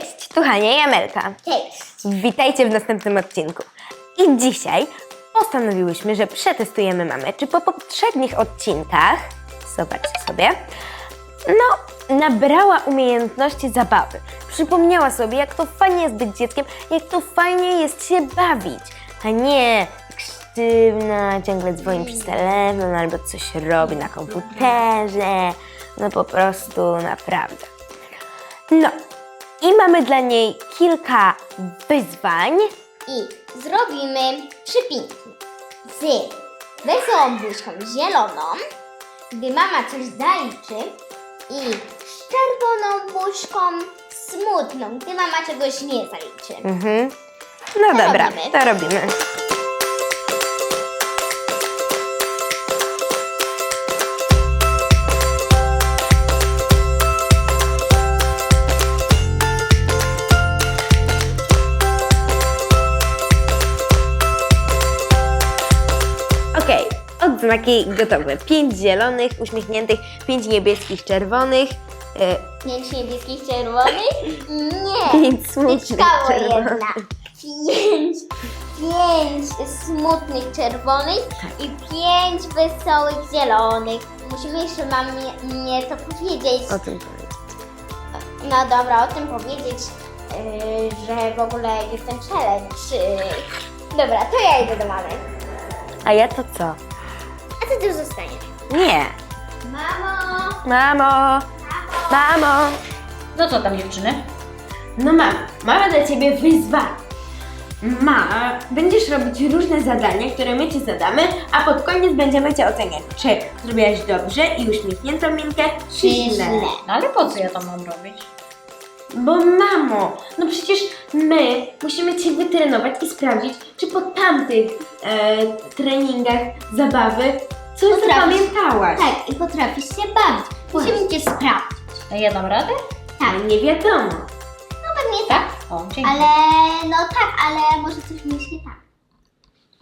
Cześć, tu Hania i Amelka. Cześć. Witajcie w następnym odcinku. I dzisiaj postanowiłyśmy, że przetestujemy mamę, czy po poprzednich odcinkach, zobaczcie sobie, no, nabrała umiejętności zabawy. Przypomniała sobie, jak to fajnie jest być dzieckiem, jak to fajnie jest się bawić, a nie sztywna, ciągle dzwoni przez telefon albo coś robi na komputerze. No po prostu naprawdę. No, i mamy dla niej kilka wyzwań. I zrobimy przypinki z wesołą buźką zieloną, gdy mama coś zaliczy i z czerwoną buźką smutną, gdy mama czegoś nie zaliczy. Mhm. No To dobra, robimy. to robimy. Odznaki gotowe. Pięć zielonych, uśmiechniętych, pięć niebieskich, czerwonych, e, Pięć niebieskich czerwonych? Nie. pięć smutnych, Wyczkało czerwonych. jedna. Pięć, pięć smutnych czerwonych i pięć wesołych zielonych. Musimy jeszcze mamie mnie to powiedzieć. O tym powiedzieć. No dobra, o tym powiedzieć, yy, że w ogóle jest ten challenge. Yy. Dobra, to ja idę do mamy. A ja to co? A ty tu zostaniesz. Nie. Mamo! Mamo! Mamo! No co tam dziewczyny? No mama, mamy dla ciebie wyzwanie. Mama, będziesz robić różne zadania, które my ci zadamy, a pod koniec będziemy cię oceniać, czy zrobiłaś dobrze i uśmiechniętą minkę, czy źle? No ale po co ja to mam robić? Bo mamo, no przecież my musimy cię wytrenować i sprawdzić, czy po tamtych e, treningach zabawy Potrafisz. zapamiętałaś. Tak, i potrafisz się bawić. Musimy cię sprawdzić. A ja dam radę? Tak, Nie wiadomo. no pewnie tak. O, dzięki. Ale, no tak, ale może coś mieć nie tak.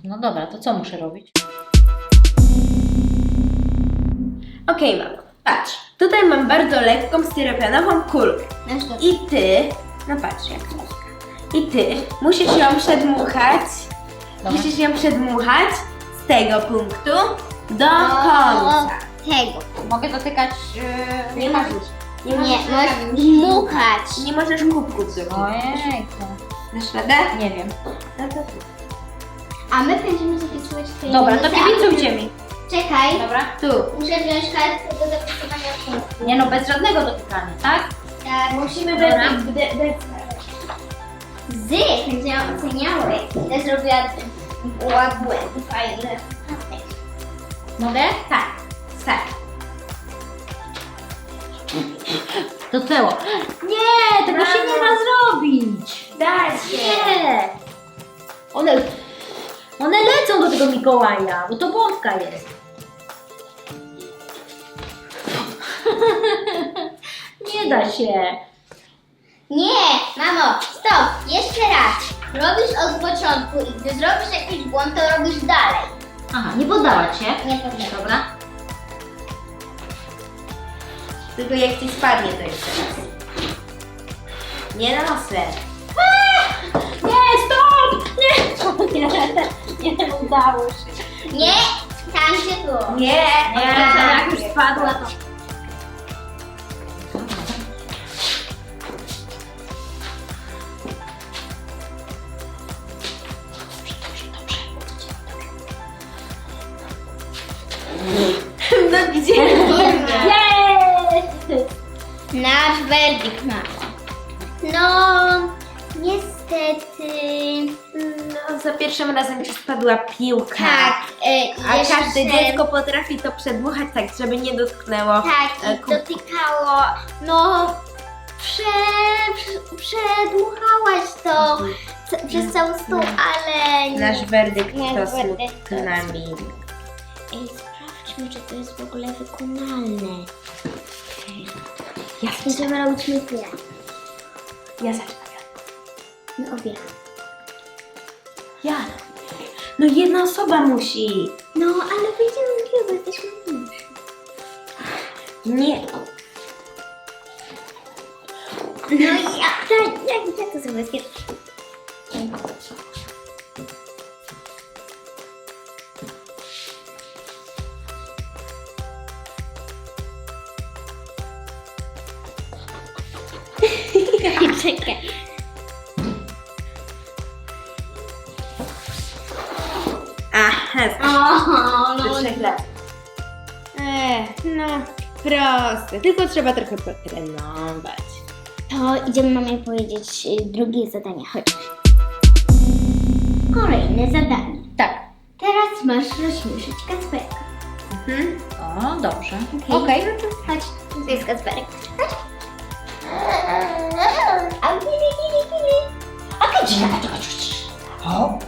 No dobra, to co muszę robić? Okej, mamo, patrz. Tutaj mam bardzo lekką styropianową kulkę. I ty, no patrz jak krótka. I ty musisz ją przedmuchać, Dobra. musisz ją przedmuchać z tego punktu do końca. Tego. Mogę dotykać... Yy, Nie możesz. Nie, Nie, możesz dmuchać. Nie możesz kubków zrobić. Ojejku. Dasz radę? Nie wiem. No to tu. A my będziemy zapisywać twoje Dobra, to kibicujcie mi. Czekaj, Dobra? Tu. muszę wziąć kartkę do zapisywania punktów. Nie no, bez żadnego dotykania, tak? Tak, Musimy Dobra. bez, bez, bez... Zy będziemy oceniały, ile zrobiła była błędów, a tak. Mogę? Tak. Tak. Dotknęło. Nie, tego się nie da zrobić. Da się. Nie. One, one lecą do tego Mikołaja, bo to bombka jest. Nie da się. Nie, mamo, stop, jeszcze raz. Robisz od początku i gdy zrobisz jakiś błąd, to robisz dalej. Aha, nie poddała się. Nie powiem. Dobra. Tylko jak ci spadnie to jeszcze raz. Nie nosem. Nie, stop! Nie, nie, nie udało się. Nie, tam się było. Nie. Nie, tak. jak już spadła to... gdzie? Jest! Nasz werdykt, mamo. No, niestety. No, za pierwszym razem ci spadła piłka. Tak, e, A jeszcze- każde dziecko potrafi to przedmuchać tak, żeby nie dotknęło. Tak, e, i dotykało. No, prze, prze, przedmuchałaś to c- przez cały stół, ale. nie. Nasz werdykt Nasz to werdykt to smutna minka. Ej, sprawdźmy, czy to jest w ogóle wykonalne. Ja Będziemy robić mytłę. Ja zacznę. No obie. Ja. No jedna osoba musi. No, ale będziemy chyba jesteśmy mniejsi. Nie. No i ja, ja, ja, ja to sobie O, do no. trzech lat. Ech, no proste, tylko trzeba trochę potrenować. To idziemy mamie powiedzieć y, drugie zadanie. Chodź. Kolejne zadanie. Tak. Teraz masz rozśmieszyć Kacperka. Mhm. O, dobrze. Okej. Chodź, tu jest Kacperek. Chodź. A gili, gili, gili. Okej, czekaj, czekaj, czekaj. O.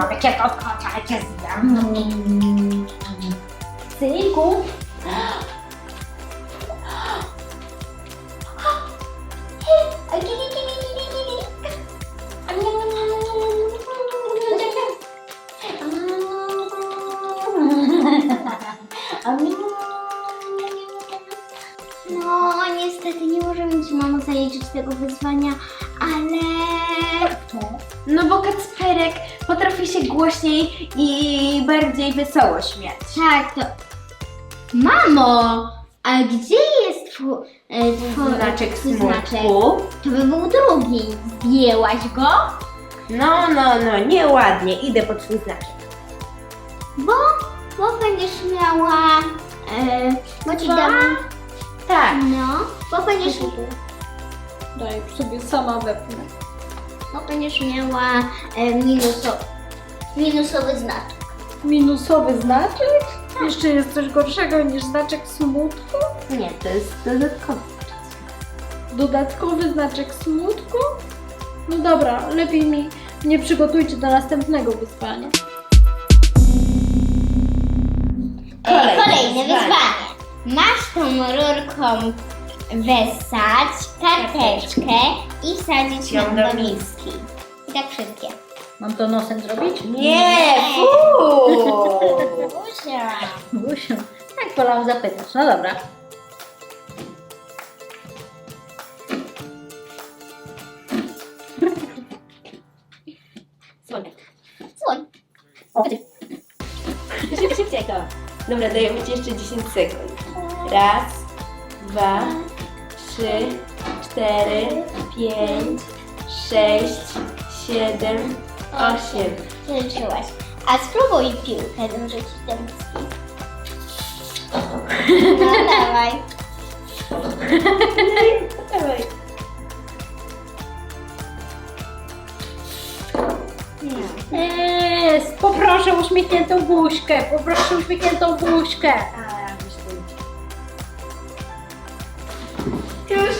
Zjem cię, nie mam jakiego kota, cię zjem. Synku. Głośniej i bardziej wesoło śmiać. Tak, to... Mamo! A gdzie jest twój... e, twój Znaczek twój smutku. To by był drugi. Zdjęłaś go? No, no, no, nieładnie, idę po twój znaczek. Bo... Bo będziesz miała... E, bo ci Dwa? dam... Tak. No, bo będziesz... Daj sobie sama wepnę. Bo będziesz miała e, minusowy... Minusowy znaczek. Minusowy znaczek? Jeszcze jest coś gorszego niż znaczek smutku? Nie, to jest dodatkowy. Dodatkowy znaczek smutku? No dobra, lepiej mi nie przygotujcie do następnego wyzwania. E, Kolejne kolejne wyzwanie. Masz tą rurką wesać karteczkę i wsadzić Ją do miski. I tak wszystkie. Mam to nosem zrobić? Nie, fuu! Usia. Gusiu, tak wolałam zapytać. No dobra. Słonek. Słoń. Szybciej, szybciej to. Dobra, dajemy ci jeszcze 10 sekund. Raz, dwa, trzy, cztery, pięć, sześć, siedem, osiem. Zaliczyłaś. A spróbuj piłkę dorzucić do miski. No dawaj. Dawaj. Eee, poproszę uśmiechniętą buźkę, poproszę uśmiechniętą buźkę. A, myślę. Już.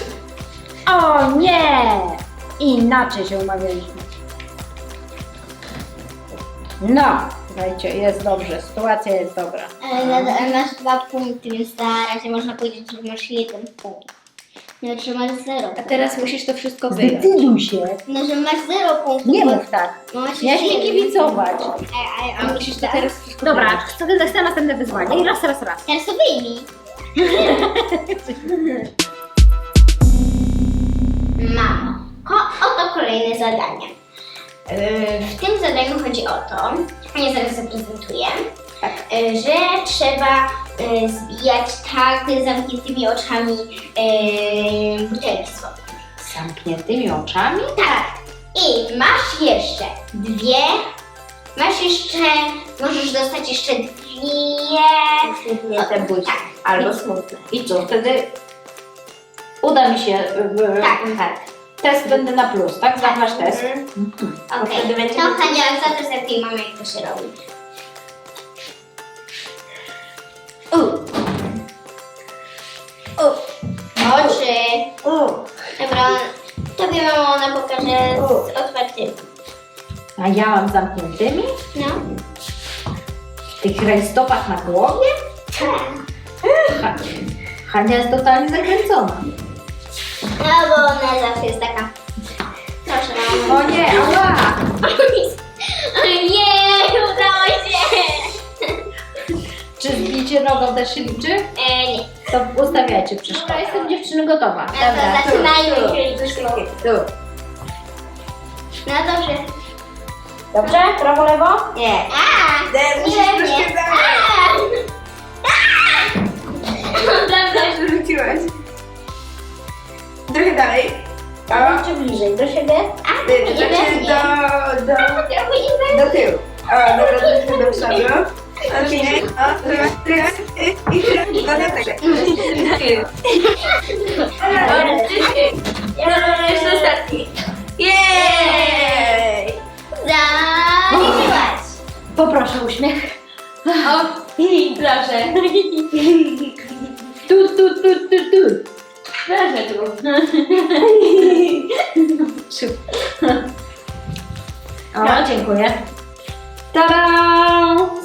O nie! Inaczej się umawialiśmy. No, słuchajcie, jest dobrze, sytuacja jest dobra. Ale nadal E, masz dwa punkty, więc na razie można powiedzieć, że masz jeden punkt. No, że masz zero. A teraz musisz to wszystko wyjąć. Zdecyduj się. No, że masz zero punktów. Nie bo- mów tak. bo masz Miałeś jeszcze mi jeden. kibicować. A, a, a Musisz to teraz wszystko Dobra, wyjąć. chcę chcę następne wyzwanie i raz, raz, raz. Teraz to wyjmij. Mamo, ko- oto kolejne zadanie. Yy, W tym zadaniu chodzi o to, a ja zaraz zaprezentuję, yy, że trzeba yy, zbijać tak zamkniętymi oczami butelki. Z zamkniętymi oczami? Tak. I masz jeszcze dwie. Masz jeszcze, możesz dostać jeszcze dwie. Uśmiechnięte buźki. Tak. Albo smutne. I co, wtedy uda mi się... Tak. Tak. Test będę na plus, tak? Zamasz test. Mhm. Okej. wtedy będzie- To Hania, zaprezentuj mamie, jak to się robi. U. U. Oczy. U. Dobra, tobie mama ona pokaże z otwartymi. A ja mam zamkniętymi? No. W tych rajstopach na głowie? Tak. Ha- Hania jest totalnie zakręcona. No bo ona zawsze jest taka. Proszę mamo. O nie, ała! Nie, udało się! Czy zbicie nogą też się liczy? E, nie. To ustawiajcie przeszkodę. Dobra. jestem dziewczyny gotowa. No to zaczynajmy. Tu. No dobrze. Dobrze? Prawo, lewo? Nie. A! Nie, musisz Nie, troszkę nie. Czy bliżej do siebie? A, y, nie znaczy we mnie. do, do, Trochę nie we do tyłu. O, dobra, trochę do przodu. Okej, o, teraz, teraz, i i teraz, no tak, tak. Do tyłu. Dobra, jeszcze ostatni. Jej! Zaliczyłaś. Poproszę uśmiech. O, proszę. Tu, tu, tu, tu, tu. Proszę tu. O, dziękuję. Tada!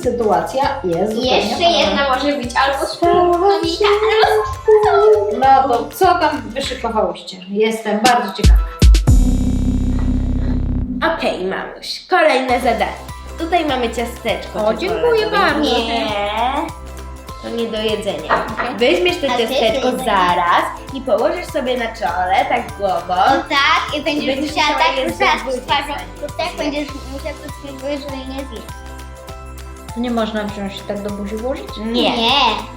Sytuacja jest zupełnie Jeszcze jedna może być albo spróbownika, albo No to co tam wyszykowałyście? Jestem bardzo ciekawa. Okej, mamuś, kolejne zadanie. Tutaj mamy ciasteczko. O, dziękuję czekoladowe. bardzo. Nie, to nie do jedzenia. Weźmiesz to A ty ciasteczko zaraz i położysz sobie na czole, tak głową. O tak, i będziesz, Będziesz musiała musiała tak je ruszać zdobyć. twarzą. To tak będziesz musiała to spróbować, żeby nie zjeść. Nie można wziąć i tak do buzi włożyć? Nie. Nie,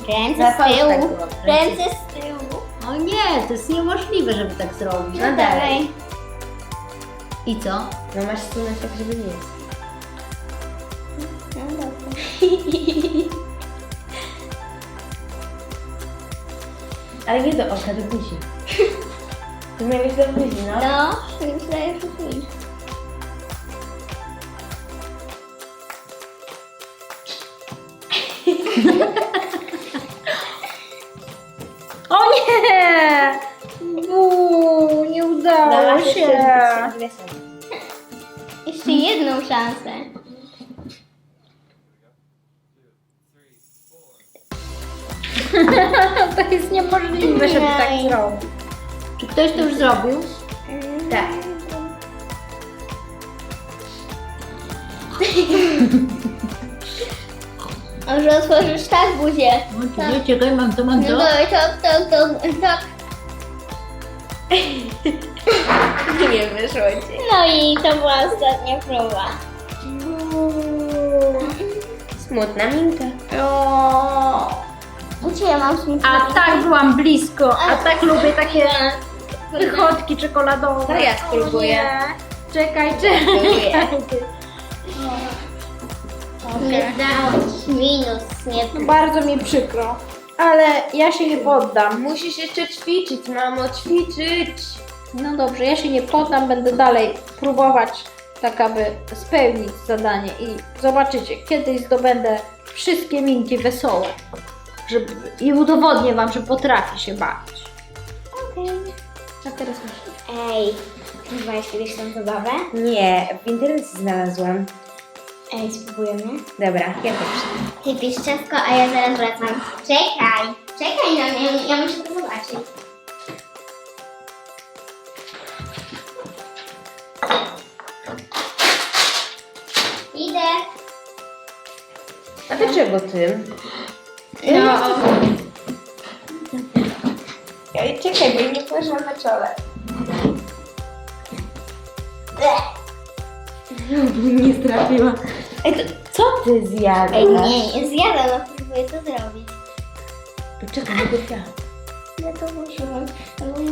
ręce z tak tyłu. było. Ręce z tyłu. O nie, to jest niemożliwe, żeby tak zrobić. No dalej. I co? No masz sunąć tak, żeby nie jest. No dobra. Ale nie do oka, do buzi. To miał być do buzi, no. No, myślę, że pójdzie. O nie! Bu, nie udało się. jeszcze. Jeszcze jedną szansę. To jest niemożliwe, żeby tak zrobić. Czy ktoś to już zrobił? Tak. Może otworzysz tak buzię. Nie, czekaj, mam to, mam No dobra, tak, tak, tak, tak. Nie wyszło ci. No i to była ostatnia próba. Smutna minka. U Ciebie mam. A tak byłam blisko, a tak lubię takie wychodki czekoladowe. To ja spróbuję. Czekaj, czekaj. Nie minus, nie No Bardzo mi przykro, ale ja się nie poddam. Musisz jeszcze ćwiczyć, mamo, ćwiczyć. No dobrze, ja się nie poddam, będę dalej próbować tak, aby spełnić zadanie i zobaczycie, kiedyś zdobędę wszystkie minki wesołe żeby, i udowodnię Wam, że potrafię się bawić. A teraz masz. Ej, widziałeś kiedyś tą zabawę? Nie, w internecie znalazłam. Ej, spróbujemy. Dobra, ja też. Ty pisz ciastko, a ja zaraz wracam. Czekaj, czekaj na mnie, ja muszę to zobaczyć. Idę. A dlaczego ty? No. Ej, czekaj, bo nie położyłam na czole. Nie trafiła. Ej, to co ty zjadłaś? Ej, nie, nie zjadam, no próbuję to zrobić. Poczekaj, nie dopiero. Ja to musiałam, ale nie